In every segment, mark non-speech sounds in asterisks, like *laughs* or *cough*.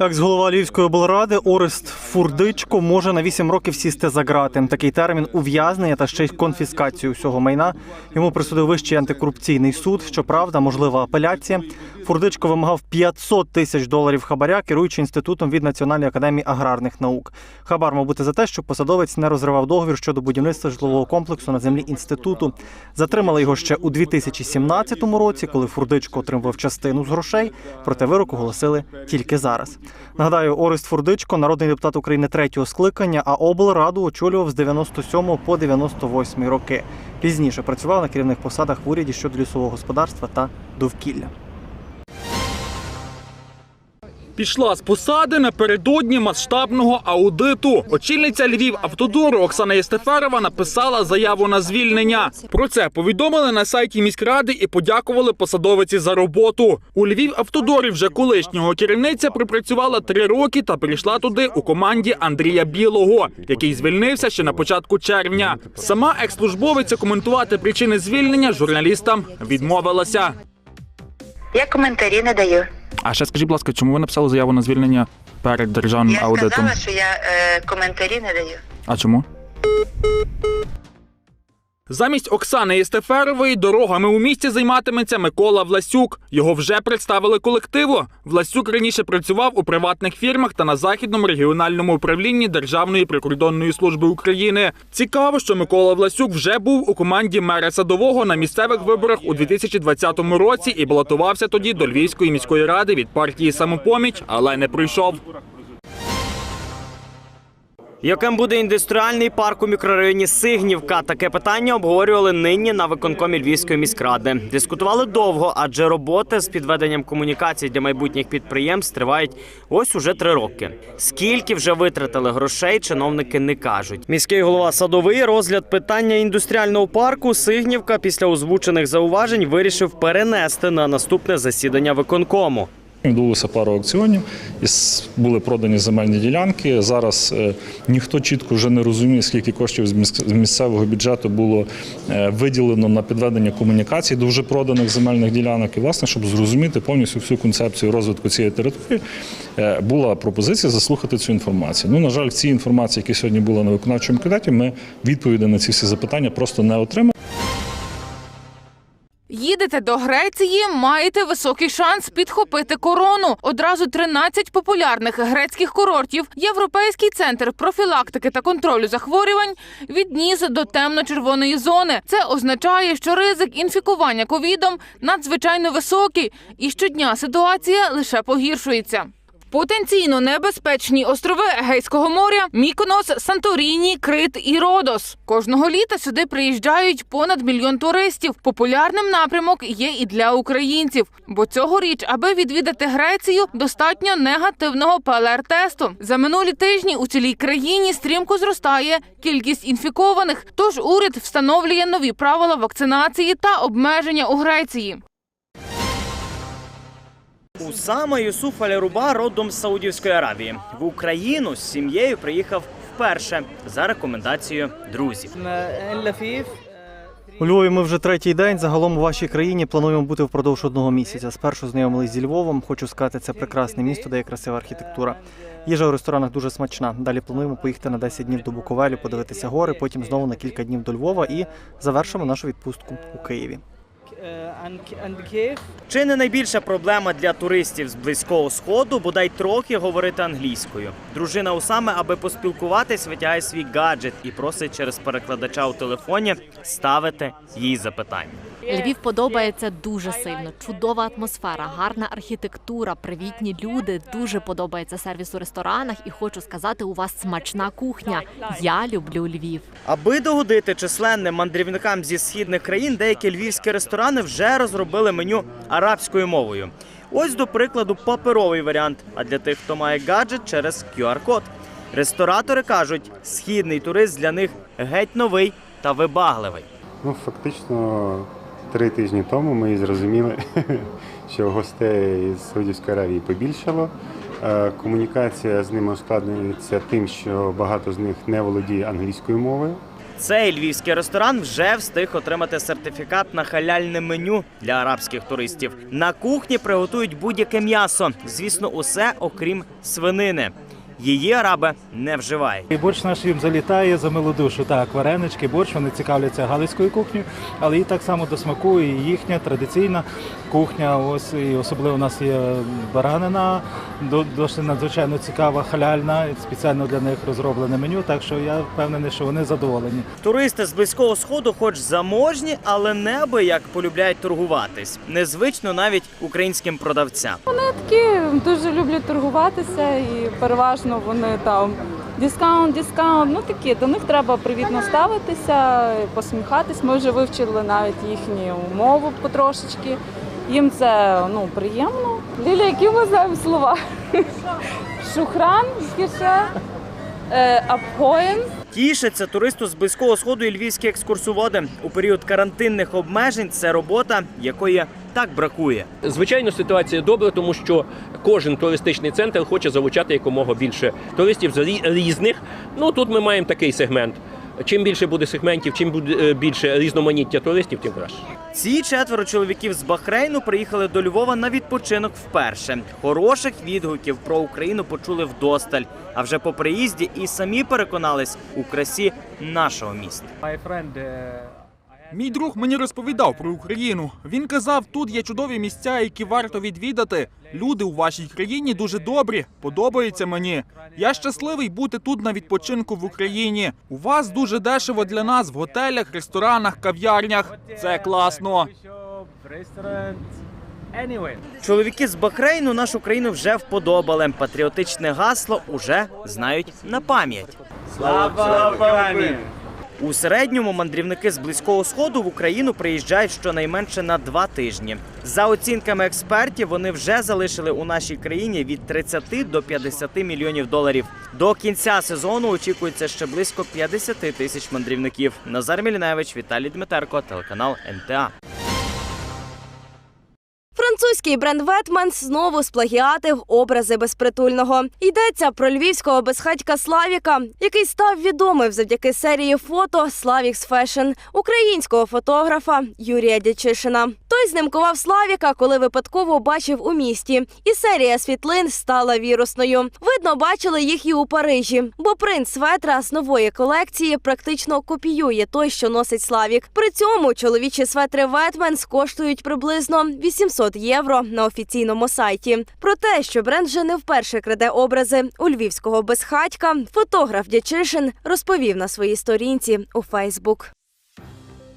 Екс-голова Львівської облради Орест Фурдичко може на 8 років сісти за ґрати. Такий термін ув'язнення та ще й конфіскацію всього майна йому присудив вищий антикорупційний суд. Щоправда, можлива апеляція. Фурдичко вимагав 500 тисяч доларів хабаря, керуючи інститутом від Національної академії аграрних наук. Хабар мав бути за те, що посадовець не розривав договір щодо будівництва житлового комплексу на землі інституту. Затримали його ще у 2017 році, коли Фурдичко отримував частину з грошей. Проте вирок оголосили тільки зараз. Нагадаю, Орест Фурдичко, народний депутат України третього скликання, а облраду очолював з 97 по 98 роки. Пізніше працював на керівних посадах в уряді щодо лісового господарства та довкілля. Пішла з посади напередодні масштабного аудиту. Очільниця Львів автодору Оксана Єстеферова написала заяву на звільнення. Про це повідомили на сайті міськради і подякували посадовиці за роботу. У Львів автодорі вже колишнього керівниця припрацювала три роки та прийшла туди у команді Андрія Білого, який звільнився ще на початку червня. Сама екс-службовиця коментувати причини звільнення журналістам відмовилася. Я коментарі не даю. А ще скажіть, будь ласка, чому ви написали заяву на звільнення перед державним Я аудитом? сказала, що я е, коментарі не даю. А чому? Замість Оксани Єстеферової дорогами у місті займатиметься Микола Власюк. Його вже представили колективу. Власюк раніше працював у приватних фірмах та на західному регіональному управлінні Державної прикордонної служби України. Цікаво, що Микола Власюк вже був у команді мера садового на місцевих виборах у 2020 році і балотувався тоді до Львівської міської ради від партії Самопоміч, але не пройшов. Яким буде індустріальний парк у мікрорайоні Сигнівка? Таке питання обговорювали нині на виконкомі Львівської міськради. Дискутували довго, адже роботи з підведенням комунікацій для майбутніх підприємств тривають ось уже три роки. Скільки вже витратили грошей, чиновники не кажуть. Міський голова садовий розгляд питання індустріального парку Сигнівка після озвучених зауважень вирішив перенести на наступне засідання виконкому. Відбулося пару аукціонів, і були продані земельні ділянки. Зараз е, ніхто чітко вже не розуміє, скільки коштів з місцевого бюджету було е, виділено на підведення комунікацій до вже проданих земельних ділянок. І, власне, щоб зрозуміти повністю всю концепцію розвитку цієї території, е, була пропозиція заслухати цю інформацію. Ну, на жаль, в цій інформації, які сьогодні були на виконавчому комітеті, ми відповіді на ці всі запитання просто не отримали. Їдете до Греції, маєте високий шанс підхопити корону. Одразу 13 популярних грецьких курортів. Європейський центр профілактики та контролю захворювань відніс до темно-червоної зони. Це означає, що ризик інфікування ковідом надзвичайно високий, і щодня ситуація лише погіршується. Потенційно небезпечні острови Егейського моря Міконос, Санторіні, Крит і Родос. Кожного літа сюди приїжджають понад мільйон туристів. Популярним напрямок є і для українців. Бо цьогоріч, аби відвідати Грецію, достатньо негативного ПЛР-тесту. За минулі тижні у цілій країні стрімко зростає кількість інфікованих. Тож уряд встановлює нові правила вакцинації та обмеження у Греції. Усама Юсуф Аль-Руба родом з Саудівської Аравії. В Україну з сім'єю приїхав вперше за рекомендацією друзів. У Львові ми вже третій день. Загалом у вашій країні плануємо бути впродовж одного місяця. Спершу знайомились зі Львовом. Хочу сказати, це прекрасне місто, де є красива архітектура. Їжа у ресторанах дуже смачна. Далі плануємо поїхати на 10 днів до Буковелю, подивитися гори, потім знову на кілька днів до Львова і завершимо нашу відпустку у Києві. Чи не найбільша проблема для туристів з близького сходу бодай трохи говорити англійською? Дружина Усаме, аби поспілкуватись, витягає свій гаджет і просить через перекладача у телефоні ставити їй запитання. Львів подобається дуже сильно. Чудова атмосфера, гарна архітектура, привітні люди. Дуже подобається сервіс у ресторанах, і хочу сказати, у вас смачна кухня. Я люблю Львів. Аби догодити численним мандрівникам зі східних країн, деякі львівські ресторани вже розробили меню арабською мовою. Ось, до прикладу, паперовий варіант. А для тих, хто має гаджет через QR-код. Ресторатори кажуть, східний турист для них геть новий та вибагливий. Ну, фактично, три тижні тому ми зрозуміли, *laughs* що гостей з Саудівської Аравії побільшало. Е, Комунікація з ними ускладнюється тим, що багато з них не володіє англійською мовою. Цей львівський ресторан вже встиг отримати сертифікат на халяльне меню для арабських туристів. На кухні приготують будь-яке м'ясо, звісно, усе окрім свинини. Її араби не вживають. І борщ наш їм залітає за милу душу. Так, варенички, борщ, вони цікавляться галицькою кухнею, але і так само до смаку, і їхня традиційна кухня. Ось і особливо у нас є баранина, досить надзвичайно цікава, халяльна, спеціально для них розроблене меню. Так що я впевнений, що вони задоволені. Туристи з близького сходу, хоч заможні, але неби як полюбляють торгуватись. Незвично навіть українським продавцям. Такі дуже люблять торгуватися і переважно вони там дискаунт, дискаунт. Ну такі до них треба привітно ставитися, посміхатись. Ми вже вивчили навіть їхню мову потрошечки. Їм це ну приємно. Ліля, які ми знаємо слова? Шухран, кіше, апгоєн. Тішаться туристу з близького сходу і львівські екскурсоводи. У період карантинних обмежень це робота, якої так бракує. Звичайно, ситуація добра, тому що кожен туристичний центр хоче залучати якомога більше туристів з різних. Ну тут ми маємо такий сегмент. Чим більше буде сегментів, чим буде е, більше різноманіття туристів, тим краще. Ці четверо чоловіків з Бахрейну приїхали до Львова на відпочинок вперше. Хороших відгуків про Україну почули вдосталь. А вже по приїзді і самі переконались у красі нашого міста. Мій друг мені розповідав про Україну. Він казав, тут є чудові місця, які варто відвідати. Люди у вашій країні дуже добрі, подобаються мені. Я щасливий бути тут на відпочинку в Україні. У вас дуже дешево для нас в готелях, ресторанах, кав'ярнях. Це класно. Чоловіки з Бахрейну нашу країну вже вподобали. Патріотичне гасло уже знають на пам'ять. У середньому мандрівники з близького сходу в Україну приїжджають щонайменше на два тижні. За оцінками експертів, вони вже залишили у нашій країні від 30 до 50 мільйонів доларів. До кінця сезону очікується ще близько 50 тисяч мандрівників. Назар Міліневич, Віталій Дмитерко, телеканал НТА. Французький бренд Ветменс знову сплагіатив образи безпритульного. Йдеться про львівського безхатька Славіка, який став відомим завдяки серії фото Славікс Фешн українського фотографа Юрія Дячишина. Той знімкував Славіка, коли випадково бачив у місті, і серія світлин стала вірусною. Видно, бачили їх і у Парижі, бо принт светра з нової колекції практично копіює той, що носить Славік. При цьому чоловічі светри Ветменс коштують приблизно 800 євро на офіційному сайті. Про те, що бренд вже не вперше краде образи у львівського безхатька, фотограф Дячишин розповів на своїй сторінці у Фейсбук.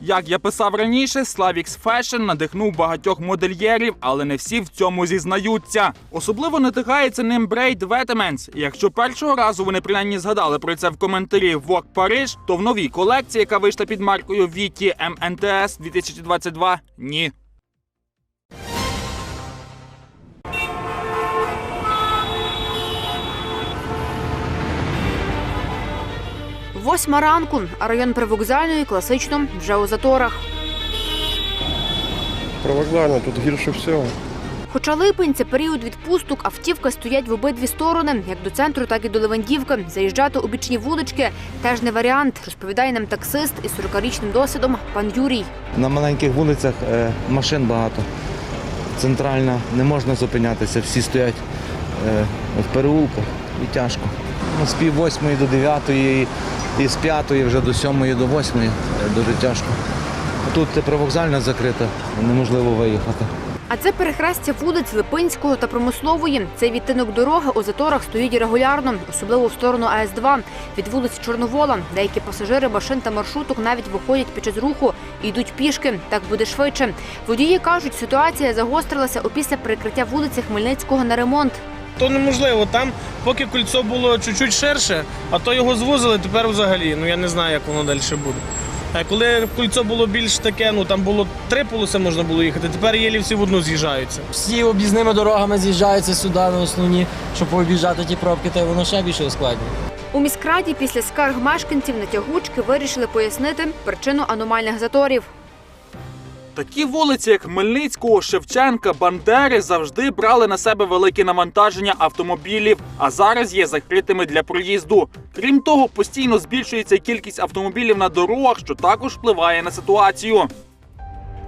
Як я писав раніше, Slavix Fashion надихнув багатьох модельєрів, але не всі в цьому зізнаються. Особливо надихається ним Брейд Ветеменс. Якщо першого разу вони принаймні згадали про це в коментарі Vogue Париж, то в новій колекції, яка вийшла під маркою Віті МНТС 2022, ні. Восьма ранку, а район привокзальної класично вже у заторах. Провокзально, тут гірше всього. Хоча липень це період відпусток, автівки стоять в обидві сторони, як до центру, так і до Левандівки. Заїжджати у бічні вулички теж не варіант, розповідає нам таксист із 40-річним досвідом пан Юрій. На маленьких вулицях е, машин багато. Центральна не можна зупинятися, всі стоять е, в переулках і тяжко. Ну, З пів восьмої до дев'ятої і з п'ятої вже до сьомої до восьмої дуже тяжко. Тут привокзальна закрита, неможливо виїхати. А це перехрестя вулиць Липинського та Промислової. Цей відтинок дороги у заторах стоїть регулярно, особливо в сторону АС-2. Від вулиці Чорновола деякі пасажири машин та маршруток навіть виходять під час руху і йдуть пішки. Так буде швидше. Водії кажуть, ситуація загострилася опісля перекриття вулиці Хмельницького на ремонт. То неможливо. Там, поки кольцо було чуть-чуть ширше, а то його звузили, тепер взагалі. Ну я не знаю, як воно далі буде. А коли кольцо було більш таке, ну там було три полоси можна було їхати, тепер єлі всі в одну з'їжджаються. Всі об'їзними дорогами з'їжджаються сюди на основні, щоб об'їжджати ті пробки, то воно ще більше ускладнює. У міськраді після скарг мешканців на тягучки вирішили пояснити причину аномальних заторів. Такі вулиці, як Хмельницького, Шевченка, Бандери, завжди брали на себе велике навантаження автомобілів, а зараз є закритими для проїзду. Крім того, постійно збільшується кількість автомобілів на дорогах, що також впливає на ситуацію.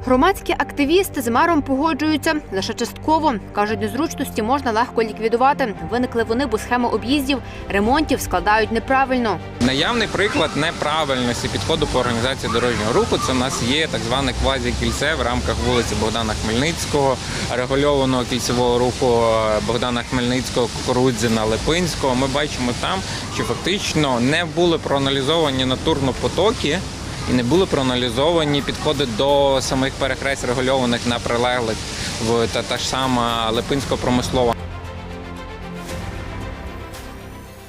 Громадські активісти з мером погоджуються лише частково. кажуть, незручності можна легко ліквідувати. Виникли вони, бо схеми об'їздів, ремонтів складають неправильно. Наявний приклад неправильності підходу по організації дорожнього руху. Це в нас є так зване квазі-кільце в рамках вулиці Богдана Хмельницького, регульованого кільцевого руху Богдана Хмельницького, Кукурудзіна, Липинського. Ми бачимо там, що фактично не були проаналізовані натурно-потоки. І не були проаналізовані підходи до самих перехрест регульованих на прилеглих в та, та ж сама Липинсько промислова.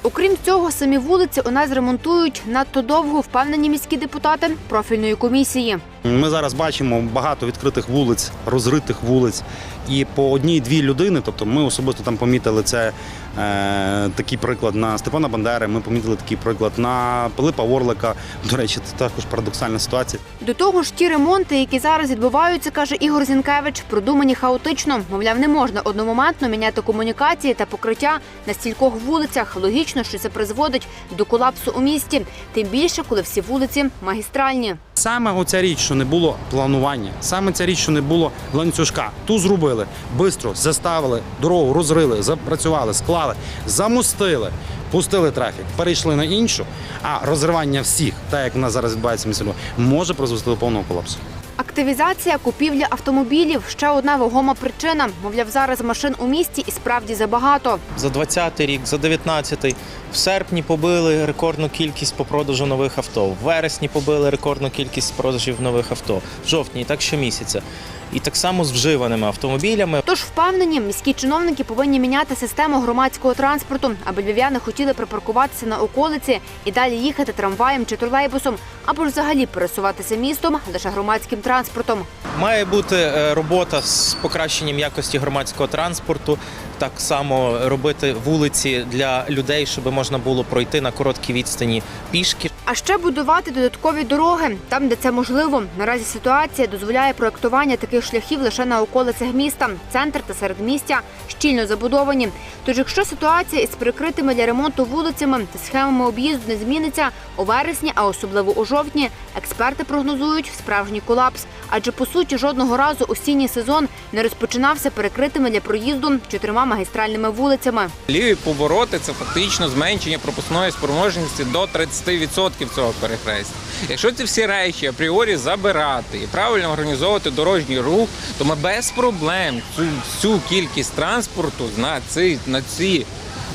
Окрім цього, самі вулиці у нас ремонтують надто довго, впевнені міські депутати профільної комісії. Ми зараз бачимо багато відкритих вулиць, розритих вулиць, і по одній-дві людини. Тобто, ми особисто там помітили це е, такий приклад на Степана Бандери. Ми помітили такий приклад на Пилипа Орлика. До речі, це також парадоксальна ситуація. До того ж, ті ремонти, які зараз відбуваються, каже Ігор Зінкевич, продумані хаотично. Мовляв, не можна одномоментно міняти комунікації та покриття на стількох вулицях. Логічно, що це призводить до колапсу у місті. Тим більше, коли всі вулиці магістральні. Саме оця річ, що не було планування, саме ця річ, що не було ланцюжка. Ту зробили, швидко заставили, дорогу розрили, запрацювали, склали, замостили, пустили трафік, перейшли на іншу. А розривання всіх, так як в нас зараз відбувається в може призвести до повного колапсу. Активізація купівлі автомобілів ще одна вагома причина. Мовляв, зараз машин у місті і справді забагато. За 20 рік, за 19 в серпні побили рекордну кількість по продажу нових авто. В вересні побили рекордну кількість продажів нових авто. В жовтні і так щомісяця. І так само з вживаними автомобілями. Тож впевнені, міські чиновники повинні міняти систему громадського транспорту, аби львів'яни хотіли припаркуватися на околиці і далі їхати трамваєм чи тролейбусом, або ж взагалі пересуватися містом лише громадським транспортом. Має бути е, робота з покращенням якості громадського транспорту. Так само робити вулиці для людей, щоб можна було пройти на короткій відстані пішки. А ще будувати додаткові дороги там, де це можливо. Наразі ситуація дозволяє проектування таких шляхів лише на околицях міста. Центр та середмістя щільно забудовані. Тож, якщо ситуація із прикритими для ремонту вулицями та схемами об'їзду не зміниться у вересні, а особливо у жовтні, експерти прогнозують справжній колапс. Адже по суті жодного разу осінній сезон не розпочинався перекритими для проїзду чотирма магістральними вулицями. Ліві повороти це фактично зменшення пропускної спроможності до 30% цього перехрестя. Якщо ці всі речі апріорі забирати і правильно організовувати дорожній рух, то ми без проблем цю всю кількість транспорту на ці, на ці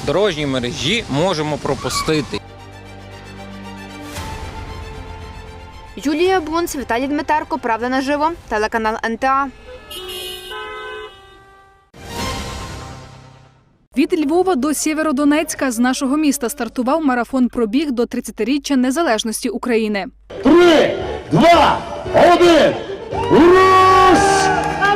дорожні мережі можемо пропустити. Юлія Бунц, Віталій Дмитерко, Правда наживо, телеканал НТА. Від Львова до Сєвєродонецька з нашого міста стартував марафон пробіг до 30-річчя незалежності України. Три, два, один. Руш!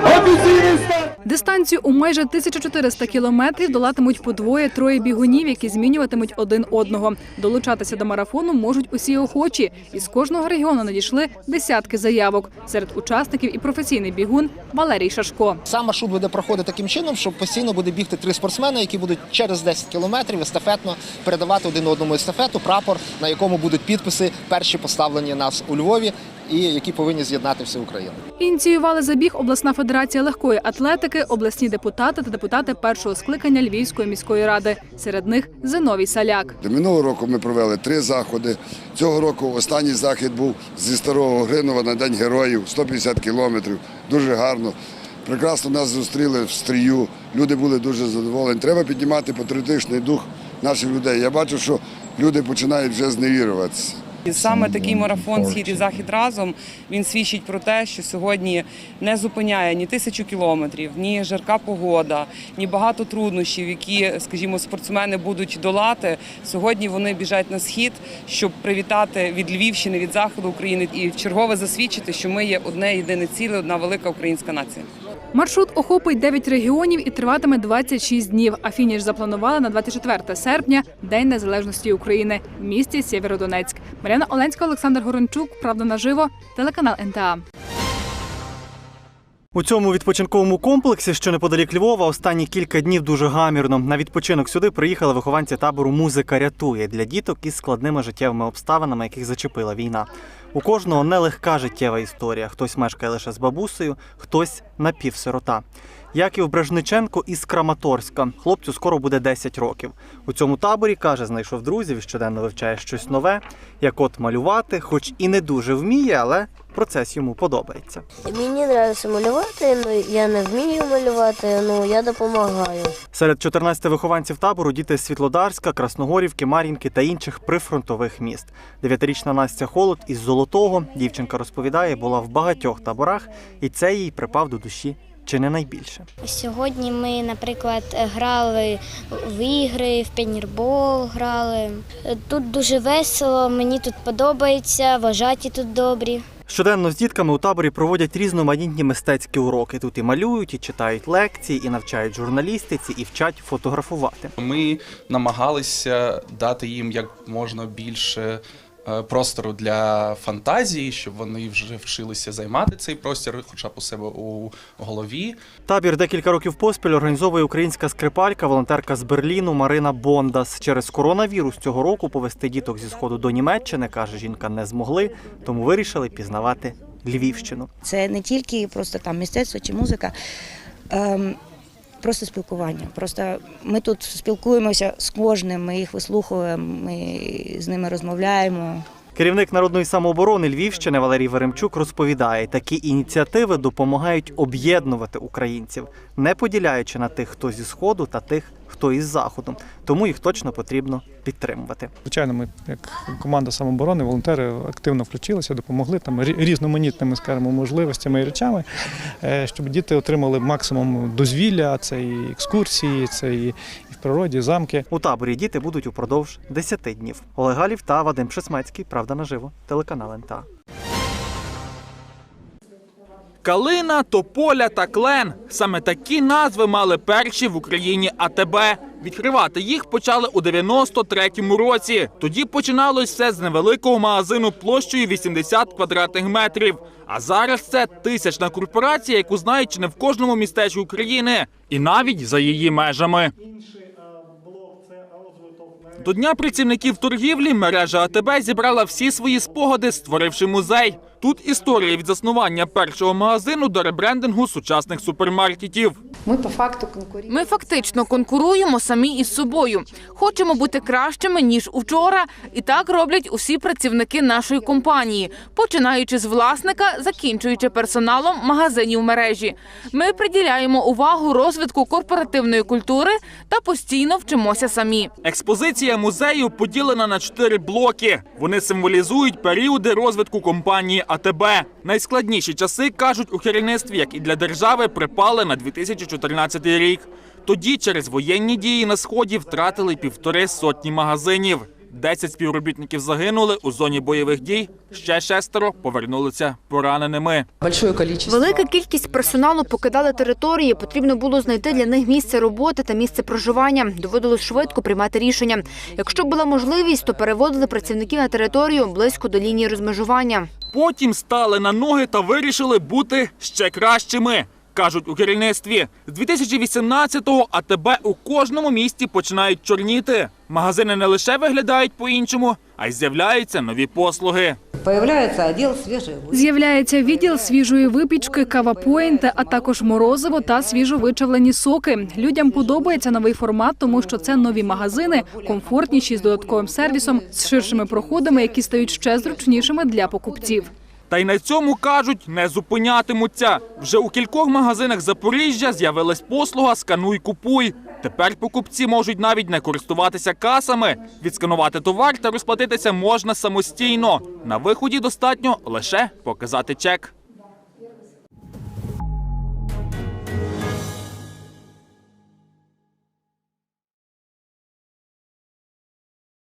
Офіційний старт! Дистанцію у майже 1400 кілометрів долатимуть по двоє-троє бігунів, які змінюватимуть один одного. Долучатися до марафону можуть усі охочі. Із кожного регіону надійшли десятки заявок. Серед учасників і професійний бігун Валерій Шашко. Сам маршрут буде проходити таким чином, що постійно буде бігти три спортсмени, які будуть через 10 кілометрів естафетно передавати один одному естафету, прапор, на якому будуть підписи, перші поставлені нас у Львові, і які повинні з'єднати всю Україну. Ініціювали забіг обласна федерація легкої атлетики, обласні депутати та депутати першого скликання Львівської міської ради. Серед них Зиновій Саляк. До Минулого року ми провели три заходи. Цього року останній захід був зі старого Гринова на День Героїв, 150 кілометрів. Дуже гарно. Прекрасно нас зустріли в стрію. Люди були дуже задоволені. Треба піднімати патріотичний дух наших людей. Я бачу, що люди починають вже зневірюватися. І саме такий марафон Схід і захід разом він свідчить про те, що сьогодні не зупиняє ні тисячу кілометрів, ні жарка погода, ні багато труднощів, які, скажімо, спортсмени будуть долати. Сьогодні вони біжать на схід, щоб привітати від Львівщини, від заходу України і вчергове засвідчити, що ми є одне єдине ціле, одна велика українська нація. Маршрут охопить 9 регіонів і триватиме 26 днів. А фініш запланували на 24 серпня, День Незалежності України в місті Сєвєродонецьк. Мар'яна Оленська, Олександр Горончук. Правда наживо. Телеканал НТА. У цьому відпочинковому комплексі, що неподалік Львова, останні кілька днів дуже гамірно. На відпочинок сюди приїхали вихованці табору Музика рятує для діток із складними життєвими обставинами, яких зачепила війна. У кожного нелегка життєва історія. Хтось мешкає лише з бабусею, хтось напівсирота. Яків Брежниченко із Краматорська. Хлопцю скоро буде 10 років. У цьому таборі каже, знайшов друзів щоденно вивчає щось нове, як от малювати, хоч і не дуже вміє, але процес йому подобається. Мені подобається малювати, але я не вмію малювати, ну я допомагаю. Серед 14 вихованців табору діти з Світлодарська, Красногорівки, Мар'їнки та інших прифронтових міст. Дев'ятирічна Настя Холод із Золотого дівчинка розповідає, була в багатьох таборах, і це їй припав до душі чи не найбільше. Сьогодні ми, наприклад, грали в ігри, в пенірбол грали. Тут дуже весело, мені тут подобається, вважаті тут добрі. Щоденно з дітками у таборі проводять різноманітні мистецькі уроки. Тут і малюють, і читають лекції, і навчають журналістиці, і вчать фотографувати. Ми намагалися дати їм як можна більше простору для фантазії, щоб вони вже вчилися займати цей простір, хоча б у себе у голові. Табір декілька років поспіль організовує українська скрипалька, волонтерка з Берліну Марина Бондас. Через коронавірус цього року повести діток зі сходу до Німеччини, каже жінка, не змогли, тому вирішили пізнавати Львівщину. Це не тільки просто там мистецтво чи музика, ем, просто спілкування. Просто ми тут спілкуємося з кожним, ми їх вислухуємо, ми з ними розмовляємо. Керівник народної самооборони Львівщини Валерій Веремчук розповідає, такі ініціативи допомагають об'єднувати українців, не поділяючи на тих, хто зі сходу та тих, хто із заходу. Тому їх точно потрібно підтримувати. Звичайно, ми як команда самооборони, волонтери активно включилися, допомогли там різноманітними, скажімо, можливостями і речами, е, щоб діти отримали максимум дозвілля. Це і екскурсії, це і, і в природі, замки. У таборі діти будуть упродовж 10 днів. Олег Галів та Вадим Пшесмецький. Правда наживо. Телеканал НТА. Калина, Тополя та Клен саме такі назви мали перші в Україні АТБ. Відкривати їх почали у 93-му році. Тоді починалось все з невеликого магазину площею 80 квадратних метрів. А зараз це тисячна корпорація, яку знають чи не в кожному містечку України, і навіть за її межами. До дня працівників торгівлі мережа АТБ зібрала всі свої спогади, створивши музей. Тут історія від заснування першого магазину до ребрендингу сучасних супермаркетів. Ми по факту конкуруємо. Ми фактично конкуруємо самі із собою. Хочемо бути кращими ніж учора, і так роблять усі працівники нашої компанії, починаючи з власника, закінчуючи персоналом магазинів мережі. Ми приділяємо увагу розвитку корпоративної культури та постійно вчимося самі. Експозиція музею поділена на чотири блоки. Вони символізують періоди розвитку компанії АТБ. Найскладніші часи кажуть у керівництві, як і для держави, припали на 2014 рік. Тоді через воєнні дії на сході втратили півтори сотні магазинів. Десять співробітників загинули у зоні бойових дій. Ще шестеро повернулися пораненими. Велика кількість персоналу покидали території. Потрібно було знайти для них місце роботи та місце проживання. Доводилось швидко приймати рішення. Якщо була можливість, то переводили працівників на територію близько до лінії розмежування. Потім стали на ноги та вирішили бути ще кращими. Кажуть у керівництві, з 2018-го АТБ у кожному місті починають чорніти. Магазини не лише виглядають по-іншому, а й з'являються нові послуги. З'являється відділ свіжої випічки, кавапоінти, а також морозиво та свіжовичавлені соки. Людям подобається новий формат, тому що це нові магазини, комфортніші з додатковим сервісом, з ширшими проходами, які стають ще зручнішими для покупців. Та й на цьому кажуть, не зупинятимуться. Вже у кількох магазинах Запоріжжя з'явилась послуга Скануй купуй. Тепер покупці можуть навіть не користуватися касами. Відсканувати товар та розплатитися можна самостійно. На виході достатньо лише показати чек.